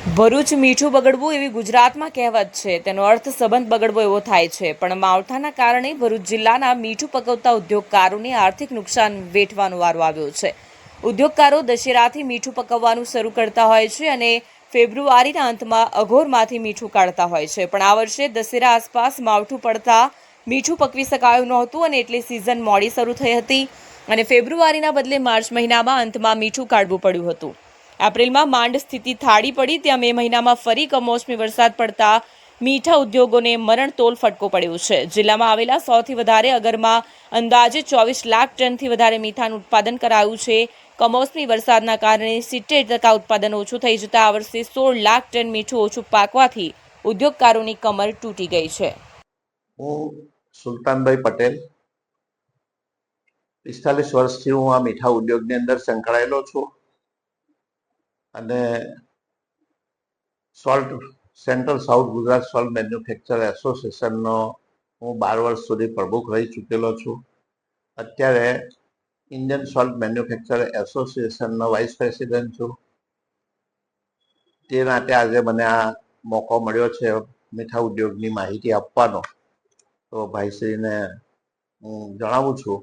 ભરૂચ મીઠું બગડવું એવી ગુજરાતમાં કહેવત છે. તેનો અર્થ સંબંધ બગડવો એવો થાય છે. પણ માવઠાના કારણે ભરૂચ જિલ્લાના મીઠું પકવતા ઉદ્યોગકારોને આર્થિક નુકસાન વેઠવાનો વારો આવ્યો છે. ઉદ્યોગકારો દશેરાથી મીઠું પકવવાનું શરૂ કરતા હોય છે અને ફેબ્રુઆરીના અંતમાં અઘોરમાંથી મીઠું કાઢતા હોય છે. પણ આ વર્ષે દશેરા આસપાસ માવઠું પડતા મીઠું પકવી શકાયું નહોતું અને એટલે સિઝન મોડી શરૂ થઈ હતી અને ફેબ્રુઆરીના બદલે માર્ચ મહિનામાં અંતમાં મીઠું કાઢવું પડ્યું હતું. એપ્રિલમાં માંડ સ્થિતિ થાળી પડી, ત્યાં મે મહિનામાં ફરી કમોસમી વરસાદ પડતા મીઠા ઉદ્યોગોને મરણતોલ ફટકો પડ્યો છે. જિલ્લામાં આવેલા સૌથી વધારે અગરમાં અંદાજે ચોવીસ લાખ ટનથી વધારે મીઠાનું ઉત્પાદન કરાયું છે. કમોસમી વરસાદના કારણે સિત્તેર ટકા ઉત્પાદન ઓછું થઈ જતા આ વર્ષે સોળ લાખ ટન મીઠું ઓછું પાકવાથી ઉદ્યોગકારોની કમર તૂટી ગઈ છે. હું સુલતાનભાઈ પટેલ. પિસ્તાલીસ વર્ષથી હું આ મીઠા ઉદ્યોગની અંદર સંકળાયેલો છું. અને salt, central south Gujarat salt manufacture એસોસિએશનનો હું બાર વર્ષ સુધી પ્રમુખ રહી ચૂકેલો છું. અત્યારે ઇન્ડિયન સોલ્ટ મેન્યુફેક્ચર એસોસિએશનનો વાઇસ પ્રેસિડેન્ટ છું. તે માટે આજે મને આ મોકો મળ્યો છે મીઠા ઉદ્યોગની માહિતી આપવાનો. તો ભાઈશ્રીને હું જણાવું છું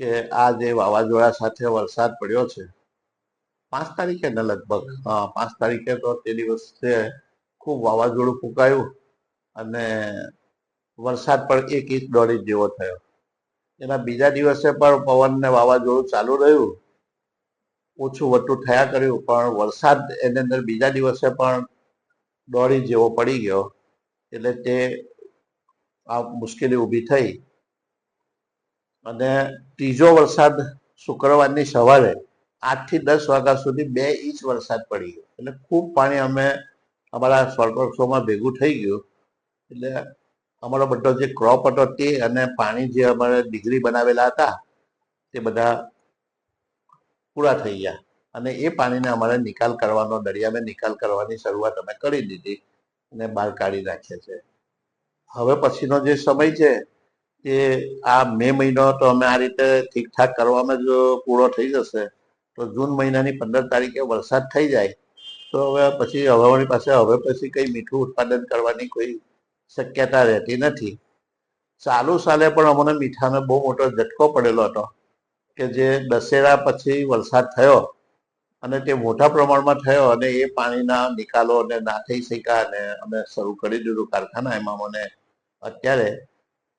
કે આ જે વાવાઝોડા સાથે વરસાદ પડ્યો છે પાંચ તારીખે ને લગભગ. હા, પાંચ તારીખે તો તે દિવસે ખૂબ વાવાઝોડું ફૂંકાયું અને વરસાદ પણ એક ઇંચ દોઢ ઇંચ જેવો થયો. એના બીજા દિવસે પણ પવન ને વાવાઝોડું ચાલુ રહ્યું. ઓછું વટું થયા કર્યું, પણ વરસાદ એની અંદર બીજા દિવસે પણ દોઢ ઇંચ જેવો પડી ગયો. એટલે તે આ મુશ્કેલી ઊભી થઈ. અને ત્રીજો વરસાદ શુક્રવારની સવારે આઠથી દસ વાગ્યા સુધી બે ઇંચ વરસાદ પડી ગયો. એટલે ખૂબ પાણી અમે અમારા સોલ્ટવર્ક્સોમાં ભેગું થઈ ગયું. એટલે અમારો બધો જે ક્રોપ હતો તે અને પાણી જે અમારે ડિગ્રી બનાવેલા હતા, તે બધા પૂરા થઈ ગયા. અને એ પાણીને અમારે નિકાલ કરવાનો, દરિયામાં નિકાલ કરવાની શરૂઆત અમે કરી દીધી અને બહાર કાઢી નાખ્યા છે. હવે પછીનો જે સમય છે તે આ મે મહિનો તો અમે આ રીતે ઠીકઠાક કરવામાં જો પૂરો થઈ જશે. તો જૂન મહિનાની પંદર તારીખે વરસાદ થઈ જાય, તો હવે પછી હવે પાસે હવે પછી કંઈ મીઠું ઉત્પાદન કરવાની કોઈ શક્યતા રહેતી નથી. ચાલુ સાલે પણ અમને મીઠાનો બહુ મોટો ઝટકો પડેલો હતો કે જે દશેરા પછી વરસાદ થયો અને તે મોટા પ્રમાણમાં થયો અને એ પાણીના નિકાલો અને ના થઈ શક્યા અને અમે શરૂ કરી દીધું કારખાના, એમાં મને અત્યારે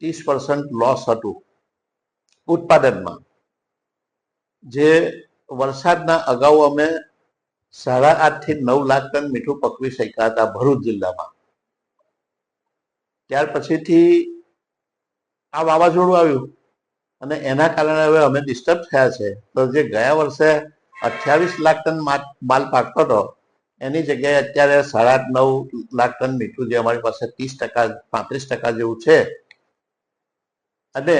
ત્રીસ પર્સન્ટ લોસ હતું ઉત્પાદનમાં. જે વરસાદના અગાઉ અમે સાડા આઠથી નવ લાખ ટન મીઠું પકવી શક્યા હતા ભરૂચ જિલ્લામાં. ત્યાર પછીથી આ વાવાઝોડું આવ્યું અને એના કારણે હવે અમે ડિસ્ટર્બ થયા છે. તો જે ગયા વર્ષે અઠ્યાવીસ લાખ ટન માલ પાકતો હતો, એની જગ્યાએ અત્યારે સાડા નવ લાખ ટન મીઠું જે અમારી પાસે ત્રીસ ટકા, પાંત્રીસ ટકા જેવું છે. અને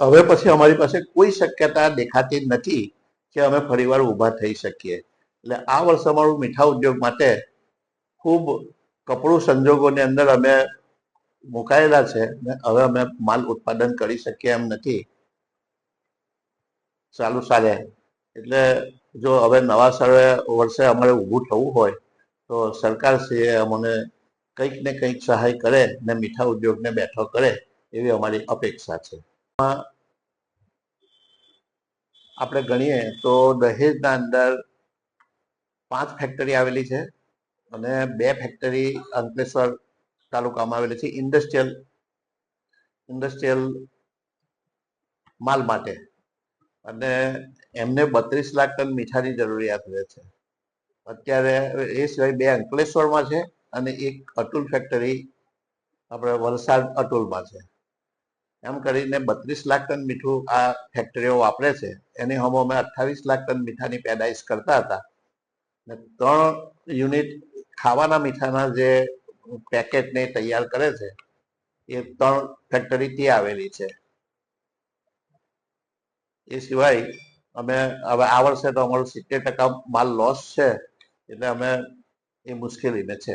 હવે પછી અમારી પાસે કોઈ શક્યતા દેખાતી નથી. કે અમે ફરીવાર ઊભા થઈ શકીએ. એટલે આ વર્ષ અમારું મીઠા ઉદ્યોગ માટે ખૂબ કપડું સંજોગોની અંદર અમે મુકાયેલા છે ને હવે અમે માલ ઉત્પાદન કરી શકીએ એમ નથી. ચાલુ સાલે. એટલે જો હવે નવા સાલે વર્ષે અમારે ઊભું થવું હોય, તો સરકારશ્રીએ અમને કંઈક ને કંઈક સહાય કરે ને મીઠા ઉદ્યોગને બેઠો કરે એવી અમારી અપેક્ષા છે. આપણે ગણીએ તો દહેજના અંદર પાંચ ફેક્ટરી આવેલી છે અને બે ફેક્ટરી અંકલેશ્વર તાલુકામાં આવેલી છે ઇન્ડસ્ટ્રીયલ ઇન્ડસ્ટ્રીયલ માલ માટે. અને એમને બત્રીસ લાખ ટન મીઠાની જરૂરિયાત રહે છે. અત્યારે એ સિવાય બે અંકલેશ્વરમાં છે અને એક અતુલ ફેક્ટરી આપણે વલસાડ અતુલમાં છે. એમ કરીને બત્રીસ લાખ ટન મીઠું આ ફેક્ટરીઓ વાપરે છે. એની હમો અમે અઠ્ઠાવીસ લાખ ટન મીઠાની પેદાઈશ કરતા હતા. ને ત્રણ યુનિટ ખાવાના મીઠાના જે પેકેટને તૈયાર કરે છે, એ ત્રણ ફેક્ટરી ત્યાં આવેલી છે. એ સિવાય અમે હવે આ વર્ષે તો અમારો સિત્તેર ટકા માલ લોસ છે, એટલે અમે એ મુશ્કેલીને છે.